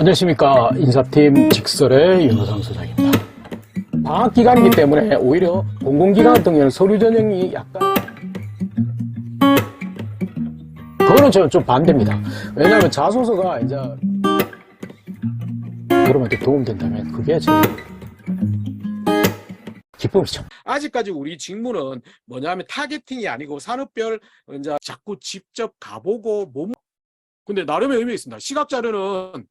안녕하십니까 인사팀 직설의 윤호상 소장입니다. 방학 기간이기 때문에 오히려 공공기관 같은 경우는 서류 전형이 약간 그거는 저는 좀 반대입니다. 왜냐하면 자소서가 이제 여러분한테 도움된다면 그게 제 기쁨이죠. 아직까지 우리 직무는 뭐냐면 타겟팅이 아니고 산업별 이제 자꾸 직접 가보고 몸 근데 나름의 의미가 있습니다. 시각 자료는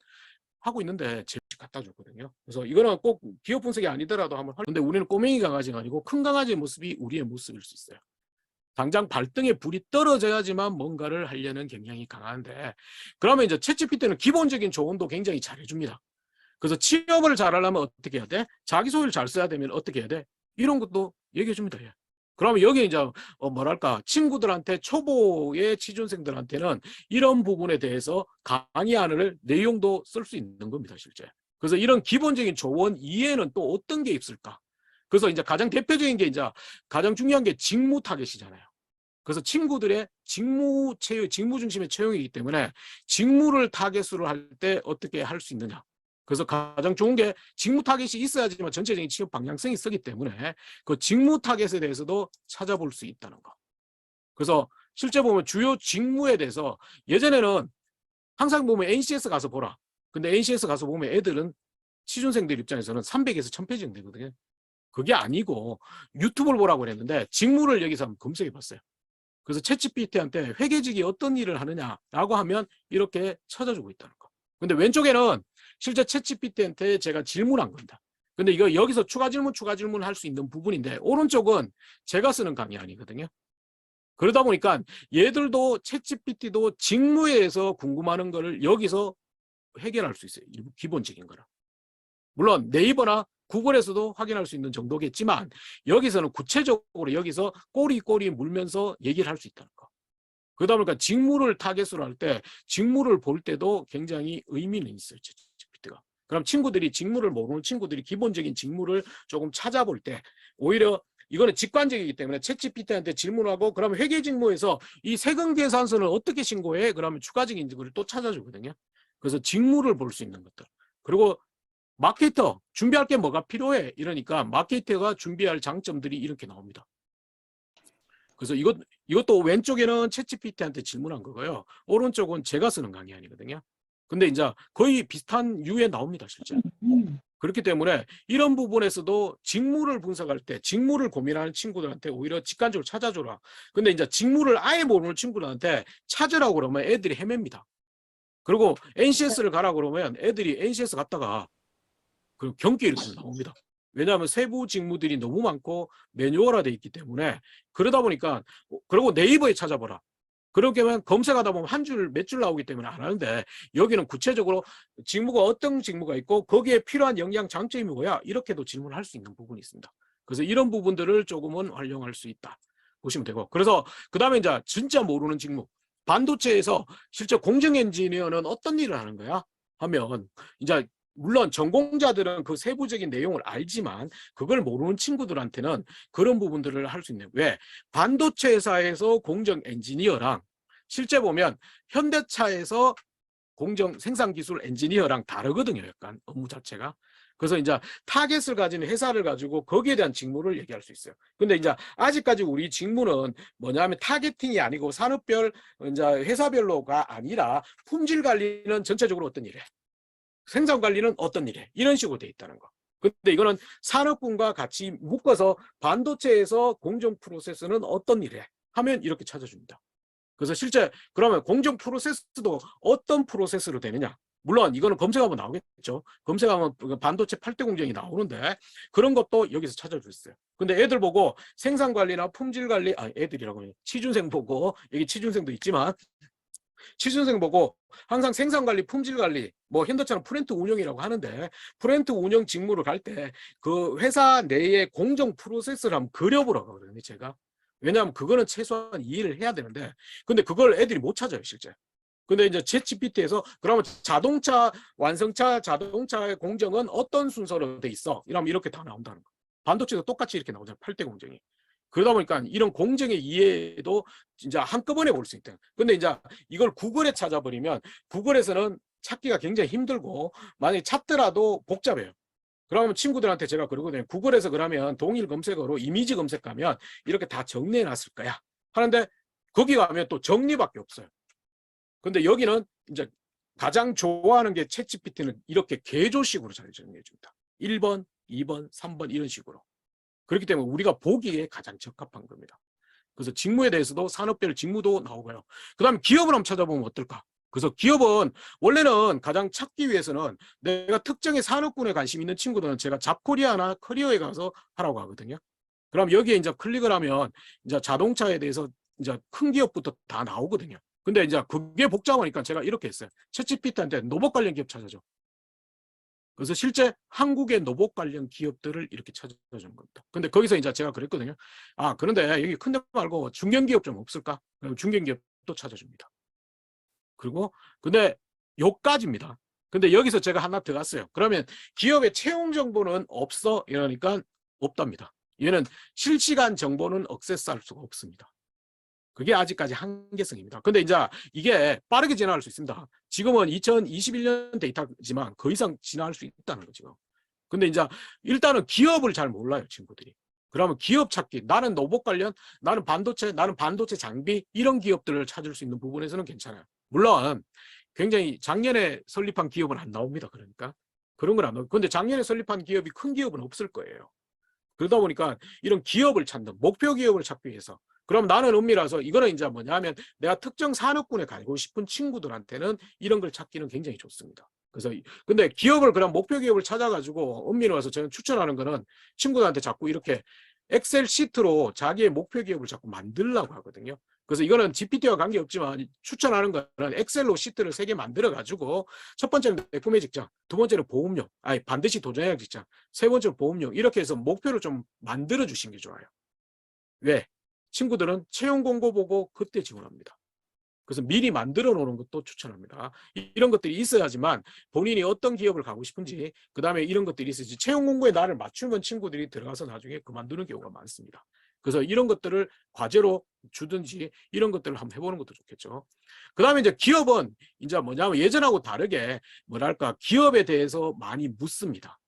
하고 있는데 제가 갖다 줬거든요. 그래서 이거는 꼭 기업 분석이 아니더라도 한번 할- 근데 우리는 꼬맹이 강아지가 아니고 큰 강아지의 모습이 우리의 모습일 수 있어요. 당장 발등에 불이 떨어져야지만 뭔가를 하려는 경향이 강한데 그러면 이제 채찌피 때는 기본적인 조언도 굉장히 잘해줍니다. 그래서 취업을 잘하려면 어떻게 해야 돼? 자기소개를 잘 써야 되면 어떻게 해야 돼? 이런 것도 얘기해 줍니다. 예. 그러면 여기 이제 어 뭐랄까 친구들한테 초보의 취준생들한테는 이런 부분에 대해서 강의안을 내용도 쓸 수 있는 겁니다, 실제. 그래서 이런 기본적인 조언 이해는 또 어떤 게 있을까? 그래서 이제 가장 대표적인 게 이제 가장 중요한 게 직무 타겟이잖아요. 그래서 친구들의 직무 채용, 직무 중심의 채용이기 때문에 직무를 타겟으로 할 때 어떻게 할 수 있느냐. 그래서 가장 좋은 게 직무 타겟이 있어야지만 전체적인 취업 방향성이 있기 때문에 그 직무 타겟에 대해서도 찾아볼 수 있다는 거. 그래서 실제 보면 주요 직무에 대해서 예전에는 항상 보면 NCS 가서 보라. 근데 NCS 가서 보면 애들은 취준생들 입장에서는 300에서 1000페이지 정도 되거든요. 그게 아니고 유튜브를 보라고 그랬는데 직무를 여기서 한번 검색해 봤어요. 그래서 챗GPT한테 회계직이 어떤 일을 하느냐라고 하면 이렇게 찾아주고 있다는 거. 근데 왼쪽에는 실제 챗GPT한테 제가 질문한 겁니다. 근데 이거 여기서 추가 질문, 추가 질문 할 수 있는 부분인데 오른쪽은 제가 쓰는 강의 아니거든요. 그러다 보니까 얘들도 챗GPT도 직무에 대해서 궁금하는 거를 여기서 해결할 수 있어요. 기본적인 거라. 물론 네이버나 구글에서도 확인할 수 있는 정도겠지만 여기서는 구체적으로 여기서 꼬리꼬리 물면서 얘기를 할 수 있다는 거. 그러다 보니까 직무를 타겟으로 할 때 직무를 볼 때도 굉장히 의미는 있어요. 챗GPT가. 그럼 친구들이 직무를 모르는 친구들이 기본적인 직무를 조금 찾아볼 때 오히려 이거는 직관적이기 때문에 챗GPT한테 질문하고 그러면 회계 직무에서 이 세금 계산서는 어떻게 신고해? 그러면 추가적인 거를 또 찾아주거든요. 그래서 직무를 볼 수 있는 것들. 그리고 마케터 준비할 게 뭐가 필요해? 이러니까 마케터가 준비할 장점들이 이렇게 나옵니다. 그래서 이것 이것도 왼쪽에는 챗GPT한테 질문한 거고요. 오른쪽은 제가 쓰는 강의 아니거든요. 근데 이제 거의 비슷한 유에 나옵니다, 실제. 그렇기 때문에 이런 부분에서도 직무를 분석할 때 직무를 고민하는 친구들한테 오히려 직관적으로 찾아줘라. 근데 이제 직무를 아예 모르는 친구들한테 찾으라고 그러면 애들이 헤맵니다. 그리고 NCS를 가라 그러면 애들이 NCS 갔다가 그 경기 이렇게 나옵니다. 왜냐하면 세부 직무들이 너무 많고 매뉴얼화돼 있기 때문에 그러다 보니까 그리고 네이버에 찾아보라. 그렇게 하면 검색하다 보면 한 줄 몇 줄 나오기 때문에 안 하는데 여기는 구체적으로 직무가 어떤 직무가 있고 거기에 필요한 역량 장점이 뭐야 이렇게도 질문할 수 있는 부분이 있습니다. 그래서 이런 부분들을 조금은 활용할 수 있다 보시면 되고 그래서 그 다음에 이제 진짜 모르는 직무 반도체에서 실제 공정 엔지니어는 어떤 일을 하는 거야 하면 이제 물론 전공자들은 그 세부적인 내용을 알지만 그걸 모르는 친구들한테는 그런 부분들을 할 수 있는 왜? 반도체 회사에서 공정 엔지니어랑 실제 보면 현대차에서 공정 생산 기술 엔지니어랑 다르거든요 약간 업무 자체가. 그래서 이제 타겟을 가진 회사를 가지고 거기에 대한 직무를 얘기할 수 있어요. 근데 이제 아직까지 우리 직무는 뭐냐면 타겟팅이 아니고 산업별 이제 회사별로가 아니라 품질 관리는 전체적으로 어떤 일에 생산 관리는 어떤 일에 이런 식으로 돼 있다는 거. 근데 이거는 산업군과 같이 묶어서 반도체에서 공정 프로세스는 어떤 일에 하면 이렇게 찾아줍니다. 그래서 실제 그러면 공정 프로세스도 어떤 프로세스로 되느냐? 물론 이거는 검색하면 나오겠죠. 검색하면 그 반도체 8대 공정이 나오는데 그런 것도 여기서 있어요. 근데 애들 보고 생산 관리나 품질 관리, 아 애들이라고 해요. 취준생 보고 여기 취준생도 있지만 취준생 보고 항상 생산 관리, 품질 관리, 뭐 현대차는 프렌트 운영이라고 하는데 프렌트 운영 직무를 갈 때 그 회사 내의 공정 프로세스를 한번 그려보라고 하거든요, 제가. 왜냐하면 그거는 최소한 이해를 해야 되는데 근데 그걸 애들이 못 찾아요, 실제. 근데 이제 챗GPT에서 그러면 자동차 완성차 자동차의 공정은 어떤 순서로 돼 있어? 이러면 이렇게 다 나온다는 거. 반도체도 똑같이 이렇게 나오잖아요. 8대 공정이. 그러다 보니까 이런 공정의 이해도 진짜 한꺼번에 볼 수 있다. 근데 이제 이걸 구글에 찾아버리면 구글에서는 찾기가 굉장히 힘들고 만약에 찾더라도 복잡해요. 그러면 친구들한테 제가 그러거든요. 구글에서 그러면 동일 검색어로 이미지 검색하면 이렇게 다 정리해 놨을 거야. 하는데 거기 가면 또 정리밖에 없어요. 근데 여기는 이제 가장 좋아하는 게 챗GPT는 이렇게 개조식으로 잘 정리해 줍니다. 1번, 2번, 3번 이런 식으로. 그렇기 때문에 우리가 보기에 가장 적합한 겁니다. 그래서 직무에 대해서도 산업별 직무도 나오고요. 그 다음에 기업을 한번 찾아보면 어떨까? 그래서 기업은 원래는 가장 찾기 위해서는 내가 특정의 산업군에 관심 있는 친구들은 제가 잡코리아나 커리어에 가서 하라고 하거든요. 그럼 여기에 이제 클릭을 하면 이제 자동차에 대해서 이제 큰 기업부터 다 나오거든요. 근데 이제 그게 복잡하니까 제가 이렇게 했어요. 채찌피트한테 노복 관련 기업 찾아줘. 그래서 실제 한국의 노복 관련 기업들을 이렇게 찾아준 겁니다. 근데 거기서 이제 제가 그랬거든요. 아, 그런데 여기 큰 데 말고 중견기업 좀 없을까? 중견기업도 찾아줍니다. 그리고 근데 요까지입니다. 근데 여기서 제가 하나 들어갔어요. 그러면 기업의 채용 정보는 없어 이러니까 없답니다. 얘는 실시간 정보는 억세스할 수가 없습니다. 그게 아직까지 한계성입니다. 근데 이제 이게 빠르게 진화할 수 있습니다. 지금은 2021년 데이터지만 그 이상 진화할 수 있다는 거죠. 근데 이제 일단은 기업을 잘 몰라요, 친구들이. 그러면 기업 찾기, 나는 노복 관련, 나는 반도체, 나는 반도체 장비 이런 기업들을 찾을 수 있는 부분에서는 괜찮아요. 물론 굉장히 작년에 설립한 기업은 안 나옵니다. 그러니까 그런 건 안 나오고. 근데 작년에 설립한 기업이 큰 기업은 없을 거예요. 그러다 보니까 이런 기업을 찾는 목표 기업을 찾기 위해서 그럼 나는 은밀라서 이거는 이제 뭐냐면 내가 특정 산업군에 가고 싶은 친구들한테는 이런 걸 찾기는 굉장히 좋습니다. 그래서 이- 근데 기업을 그럼 목표 기업을 찾아가지고 은밀히 와서 저는 추천하는 거는 친구들한테 자꾸 이렇게 엑셀 시트로 자기의 목표 기업을 자꾸 만들라고 하거든요. 그래서 이거는 GPT와 관계없지만 추천하는 거는 엑셀로 시트를 세 개 만들어 가지고 첫 번째는 내품의 직장, 두 번째는 보험용, 아니 반드시 도전해야 할 직장, 세 번째는 보험용 이렇게 해서 목표를 좀 만들어 주신 게 좋아요. 왜? 친구들은 채용 공고 보고 그때 지원합니다. 그래서 미리 만들어 놓는 것도 추천합니다. 이- 이런 것들이 있어야지만 본인이 어떤 기업을 가고 싶은지 그 다음에 이런 것들이 있어야지 채용 공고에 나를 맞추면 친구들이 들어가서 나중에 그만두는 경우가 많습니다. 그래서 이런 것들을 과제로 주든지 이런 것들을 한번 해보는 것도 좋겠죠. 그 다음에 이제 기업은 이제 뭐냐면 예전하고 다르게 뭐랄까 기업에 대해서 많이 묻습니다.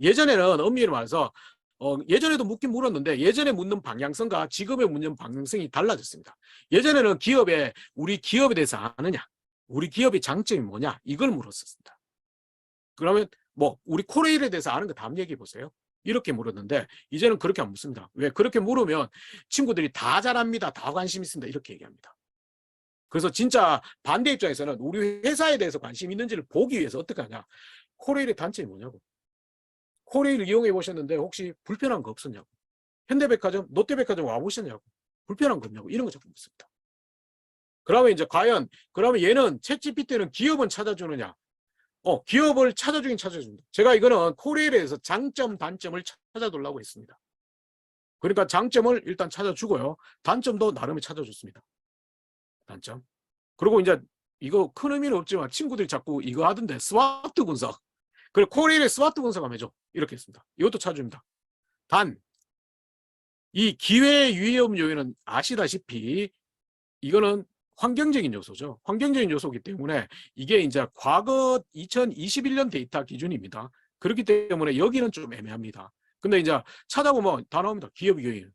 예전에는 엄밀히 말해서 어, 예전에도 묻긴 물었는데 예전에 묻는 방향성과 지금에 묻는 방향성이 달라졌습니다. 예전에는 기업에 우리 기업에 대해서 아느냐, 우리 기업의 장점이 뭐냐 이걸 물었었습니다. 그러면 뭐 우리 코레일에 대해서 아는 거 다음 얘기해 보세요. 이렇게 물었는데 이제는 그렇게 안 묻습니다. 왜 그렇게 물으면 친구들이 다 잘합니다, 다 관심 있습니다 이렇게 얘기합니다. 그래서 진짜 반대 입장에서는 우리 회사에 대해서 관심 있는지를 보기 위해서 어떻게 하냐? 코레일의 단점이 뭐냐고. 코레일 이용해 보셨는데 혹시 불편한 거 없었냐고. 현대백화점, 롯데백화점 와 보셨냐고. 불편한 거 없냐고. 이런 거 자꾸 묻습니다. 그러면 이제 과연 그러면 얘는 챗GPT는 기업은 찾아주느냐? 어, 기업을 찾아주긴 찾아줍니다. 제가 이거는 코레일에서 장점, 단점을 찾아달라고 했습니다. 그러니까 장점을 일단 찾아주고요. 단점도 나름의 찾아줬습니다. 단점. 그리고 이제 이거 큰 의미는 없지만 친구들이 자꾸 이거 하던데 스와트 분석. 그리고 코레일의 스와트 분석 하면 해줘. 이렇게 했습니다. 이것도 찾아줍니다. 단, 이 기회 위험 요인은 아시다시피 이거는 환경적인 요소죠. 환경적인 요소이기 때문에 이게 이제 과거 2021년 데이터 기준입니다. 그렇기 때문에 여기는 좀 애매합니다. 근데 이제 찾아보면 다 나옵니다. 기업 요인.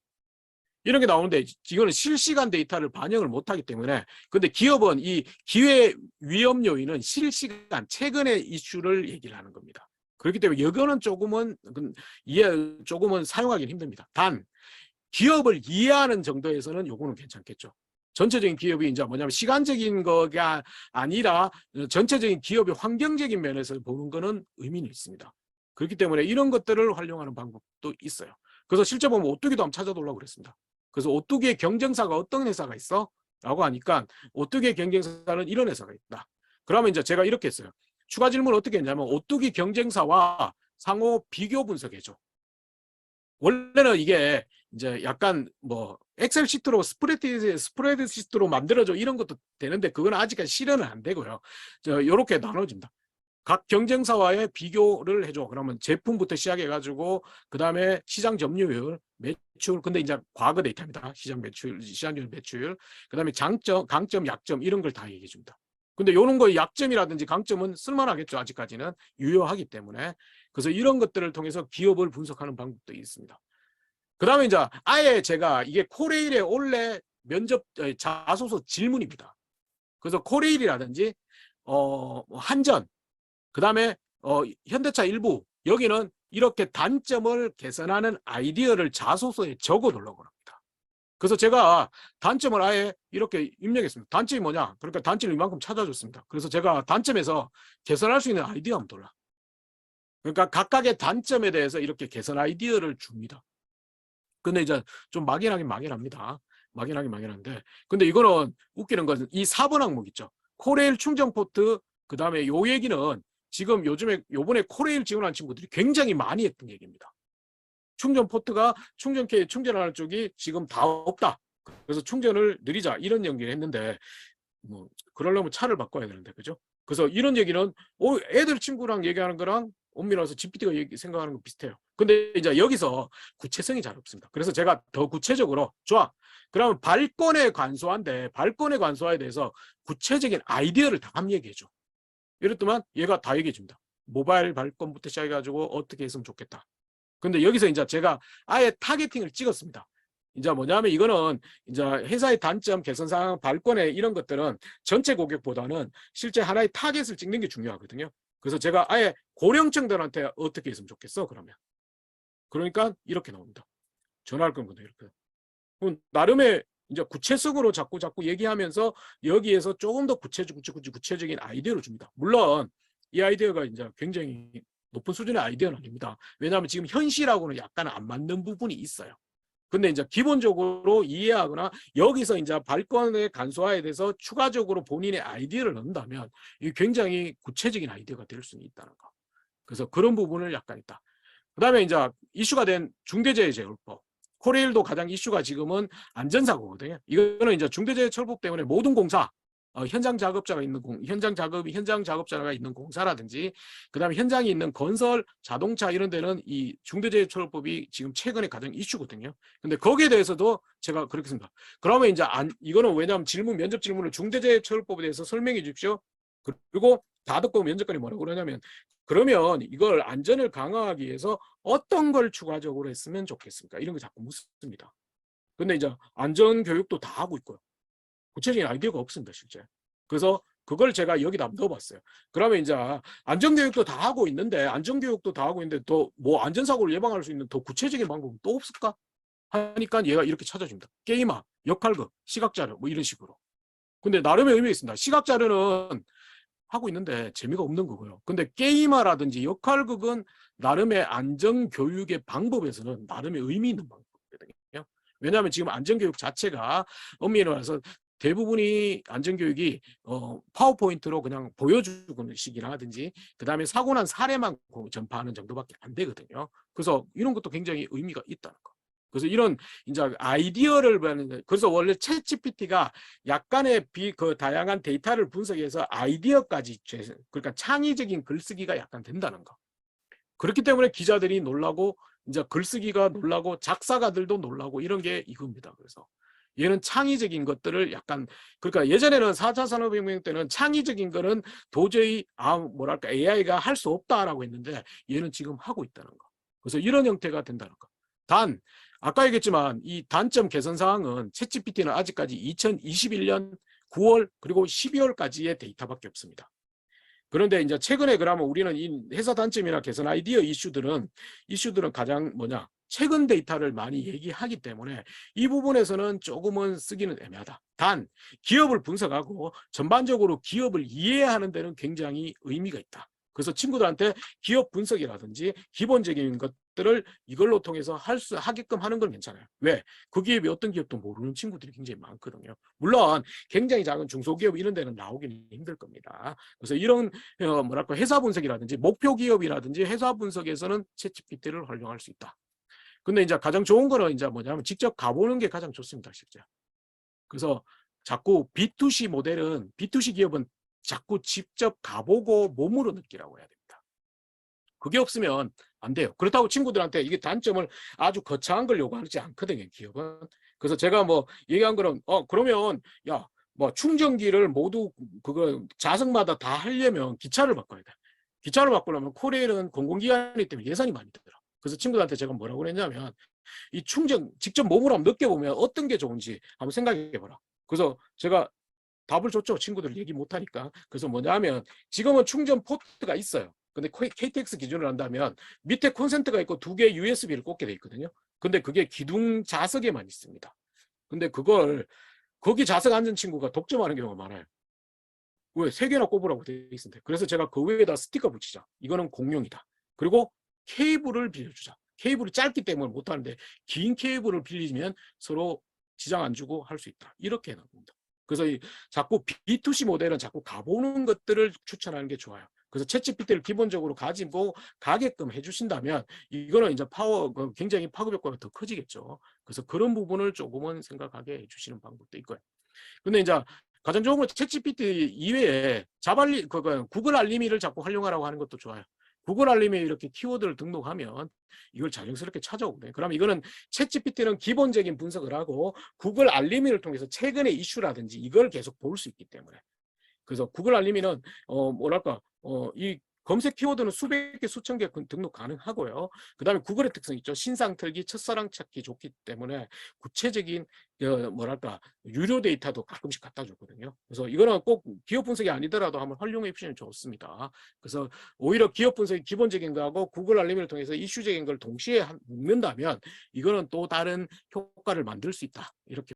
이런 게 나오는데 이거는 실시간 데이터를 반영을 못하기 때문에 근데 기업은 이 기회 위험 요인은 실시간 최근의 이슈를 얘기를 하는 겁니다. 그렇기 때문에 이거는 조금은 그 이해 조금은 사용하기는 힘듭니다. 단 기업을 이해하는 정도에서는 요거는 괜찮겠죠. 전체적인 기업이 이제 뭐냐면 시간적인 거가 아니라 전체적인 기업의 환경적인 면에서 보는 거는 의미는 있습니다. 그렇기 때문에 이런 것들을 활용하는 방법도 있어요. 그래서 실제 보면 오뚜기도 한번 찾아보려고 그랬습니다. 그래서 오뚜기의 경쟁사가 어떤 회사가 있어? 라고 하니까 오뚜기의 경쟁사는 이런 회사가 있다. 그러면 이제 제가 이렇게 했어요. 추가 질문을 어떻게 했냐면 오뚜기 경쟁사와 상호 비교 분석해줘. 원래는 이게 이제 약간 뭐 엑셀 시트로 스프레드 스프레드 시트로 만들어줘 이런 것도 되는데 그건 아직까지 실현은 안 되고요. 저 요렇게 나눠집니다. 각 경쟁사와의 비교를 해줘. 그러면 제품부터 시작해 가지고 그 다음에 시장 점유율, 매출, 근데 이제 과거 데이터입니다. 시장 매출, 시장률 매출, 그 다음에 장점, 강점, 약점 이런 걸 다 얘기해 줍니다. 근데 요런 거의 약점이라든지 강점은 쓸만하겠죠. 아직까지는 유효하기 때문에. 그래서 이런 것들을 통해서 기업을 분석하는 방법도 있습니다. 그 다음에 이제 아예 제가 이게 코레일의 원래 면접 에, 자소서 질문입니다. 그래서 코레일이라든지 어, 뭐 한전, 그 다음에 어, 현대차 일부 여기는 이렇게 단점을 개선하는 아이디어를 자소서에 적어 놓으려고 합니다. 그래서 제가 단점을 아예 이렇게 입력했습니다. 단점이 뭐냐? 그러니까 단점을 이만큼 찾아줬습니다. 그래서 제가 단점에서 개선할 수 있는 아이디어 한번 돌라. 그러니까 각각의 단점에 대해서 이렇게 개선 아이디어를 줍니다. 근데 이제 좀 막연하긴 막연합니다. 막연하긴 막연한데. 근데 이거는 웃기는 것은 이 4번 항목 있죠. 코레일 충전 포트, 그 다음에 요 얘기는 지금 요즘에 요번에 코레일 지원한 친구들이 굉장히 많이 했던 얘기입니다. 충전 포트가 충전기에 충전하는 쪽이 지금 다 없다. 그래서 충전을 느리자 이런 얘기를 했는데 뭐 그러려면 차를 바꿔야 되는데 그죠? 그래서 이런 얘기는 어, 애들 친구랑 얘기하는 거랑 엄밀해서 GPT가 생각하는 거 비슷해요. 근데 이제 여기서 구체성이 잘 없습니다. 그래서 제가 더 구체적으로 좋아. 그러면 발권에 관소한데 발권에 관소에 대해서 구체적인 아이디어를 다함 얘기해 줘. 이랬더만 얘가 다 얘기해 줍니다. 모바일 발권부터 시작해 가지고 어떻게 했으면 좋겠다. 근데 여기서 이제 제가 아예 타겟팅을 찍었습니다. 이제 뭐냐면 이거는 이제 회사의 단점, 개선 사항, 발권에 이런 것들은 전체 고객보다는 실제 하나의 타겟을 찍는 게 중요하거든요. 그래서 제가 아예 고령층들한테 어떻게 했으면 좋겠어 그러면 그러니까 이렇게 나옵니다. 전화할 건데 이렇게. 그럼 나름의 이제 구체성으로 자꾸 자꾸 얘기하면서 여기에서 조금 더 구체적 구체, 구체, 구체적인 아이디어를 줍니다. 물론 이 아이디어가 이제 굉장히 높은 수준의 아이디어는 아닙니다. 왜냐하면 지금 현실하고는 약간 안 맞는 부분이 있어요. 근데 이제 기본적으로 이해하거나 여기서 이제 발권의 간소화에 대해서 추가적으로 본인의 아이디어를 넣는다면 이 굉장히 구체적인 아이디어가 될 수는 있다는 거. 그래서 그런 부분을 약간 있다. 그 다음에 이제 이슈가 된 중대재해처벌법. 코레일도 가장 이슈가 지금은 안전사고거든요. 이거는 이제 중대재해처벌법 때문에 모든 공사, 어, 현장 작업자가 있는 공, 현장 작업이 현장 작업자가 있는 공사라든지, 그 다음에 현장에 있는 건설, 자동차 이런 데는 이 중대재해처벌법이 지금 최근에 가장 이슈거든요. 근데 거기에 대해서도 제가 그렇게 습니다 그러면 이제 안, 이거는 왜냐하면 질문, 면접 질문을 중대재해처벌법에 대해서 설명해 주십시오. 그리고 다 듣고 면접관이 뭐라고 그러냐면 그러면 이걸 안전을 강화하기 위해서 어떤 걸 추가적으로 했으면 좋겠습니까? 이런 거 자꾸 묻습니다. 근데 이제 안전 교육도 다 하고 있고요. 구체적인 아이디어가 없습니다, 실제. 그래서 그걸 제가 여기다 넣어봤어요. 그러면 이제 안전교육도 다 하고 있는데 안전교육도 다 하고 있는데 더 뭐 안전사고를 예방할 수 있는 더 구체적인 방법은 또 없을까? 하니까 얘가 이렇게 찾아줍니다. 게임아, 역할극, 시각자료 뭐 이런 식으로. 근데 나름의 의미가 있습니다. 시각자료는 하고 있는데 재미가 없는 거고요. 근데 게임화라든지 역할극은 나름의 안전교육의 방법에서는 나름의 의미 있는 방법이거든요. 왜냐하면 지금 안전교육 자체가 엄밀히 말해서 대부분이 안전교육이 어, 파워포인트로 그냥 보여주는 식이나 하든지 그 다음에 사고 난 사례만 고- 전파하는 정도밖에 안 되거든요. 그래서 이런 것도 굉장히 의미가 있다는 거. 그래서 이런 이제 아이디어를 받는 그래서 원래 챗 GPT가 약간의 비 그 다양한 데이터를 분석해서 아이디어까지 제- 그러니까 창의적인 글쓰기가 약간 된다는 거. 그렇기 때문에 기자들이 놀라고 이제 글쓰기가 놀라고 작사가들도 놀라고 이런 게 이겁니다. 그래서 얘는 창의적인 것들을 약간 그러니까 예전에는 4차 산업혁명 때는 창의적인 거는 도저히 아 뭐랄까 AI가 할 수 없다라고 했는데 얘는 지금 하고 있다는 거. 그래서 이런 형태가 된다는 거. 단 아까 얘기했지만 이 단점 개선 사항은 챗GPT는 아직까지 2021년 9월 그리고 12월까지의 데이터밖에 없습니다. 그런데 이제 최근에 그러면 우리는 이 회사 단점이나 개선 아이디어 이슈들은 이슈들은 가장 뭐냐 최근 데이터를 많이 얘기하기 때문에 이 부분에서는 조금은 쓰기는 애매하다. 단 기업을 분석하고 전반적으로 기업을 이해하는 데는 굉장히 의미가 있다. 그래서 친구들한테 기업 분석이라든지 기본적인 것들을 이걸로 통해서 할 수 하게끔 하는 건 괜찮아요. 왜? 그 기업이 어떤 기업도 모르는 친구들이 굉장히 많거든요. 물론 굉장히 작은 중소기업 이런 데는 나오기는 힘들 겁니다. 그래서 이런 어, 뭐랄까 회사 분석이라든지 목표 기업이라든지 회사 분석에서는 챗GPT를 활용할 수 있다. 근데 이제 가장 좋은 거는 이제 뭐냐면 직접 가보는 게 가장 좋습니다, 실제. 그래서 자꾸 B2C 모델은 B2C 기업은 자꾸 직접 가보고 몸으로 느끼라고 해야 됩니다. 그게 없으면 안 돼요. 그렇다고 친구들한테 이게 단점을 아주 거창한 걸 요구하지 않거든요, 기업은. 그래서 제가 뭐 얘기한 거는 어 그러면 야 뭐 충전기를 모두 그거 자석마다 다 하려면 기차를 바꿔야 돼. 기차를 바꾸려면 코레일은 공공기관이기 때문에 예산이 많이 들어. 그래서 친구들한테 제가 뭐라고 그랬냐면 이 충전 직접 몸으로 한번 느껴보면 어떤 게 좋은지 한번 생각해보라. 그래서 제가 답을 줬죠. 친구들 얘기 못하니까. 그래서 뭐냐면 지금은 충전 포트가 있어요. 근데 KTX 기준으로 한다면 밑에 콘센트가 있고 두 개의 USB를 꽂게 돼 있거든요. 근데 그게 기둥 자석에만 있습니다. 근데 그걸 거기 자석 앉은 친구가 독점하는 경우가 많아요. 왜? 세 개나 꼽으라고 돼 있는데. 그래서 제가 그 위에다 스티커 붙이자. 이거는 공용이다. 그리고 케이블을 빌려주자. 케이블이 짧기 때문에 못하는데 긴 케이블을 빌리면 서로 지장 안 주고 할 수 있다. 이렇게 해놓습니다. 그래서 이 자꾸 B2C 모델은 자꾸 가보는 것들을 추천하는 게 좋아요. 그래서 채찌피티를 기본적으로 가지고 가게끔 해주신다면 이거는 이제 파워 그 굉장히 파급 효과가 더 커지겠죠. 그래서 그런 부분을 조금은 생각하게 해주시는 방법도 있고요. 근데 이제 가장 좋은 건 채찌피티 이외에 자발리 그, 그 구글 알림이를 자꾸 활용하라고 하는 것도 좋아요. 구글 알림에 이렇게 키워드를 등록하면 이걸 자연스럽게 찾아오거든요. 그럼 이거는 챗GPT는 기본적인 분석을 하고 구글 알림이를 통해서 최근의 이슈라든지 이걸 계속 볼 수 있기 때문에 그래서 구글 알림이는 어 뭐랄까 어 이 검색 키워드는 수백 개, 수천 개 등록 가능하고요. 그 다음에 구글의 특성 있죠. 신상 틀기, 첫사랑 찾기 좋기 때문에 구체적인 어, 뭐랄까 유료 데이터도 가끔씩 갖다 주거든요. 그래서 이거는 꼭 기업 분석이 아니더라도 한번 활용해 보시면 좋습니다. 그래서 오히려 기업 분석이 기본적인 거하고 구글 알림을 통해서 이슈적인 걸 동시에 한- 묶는다면 이거는 또 다른 효과를 만들 수 있다. 이렇게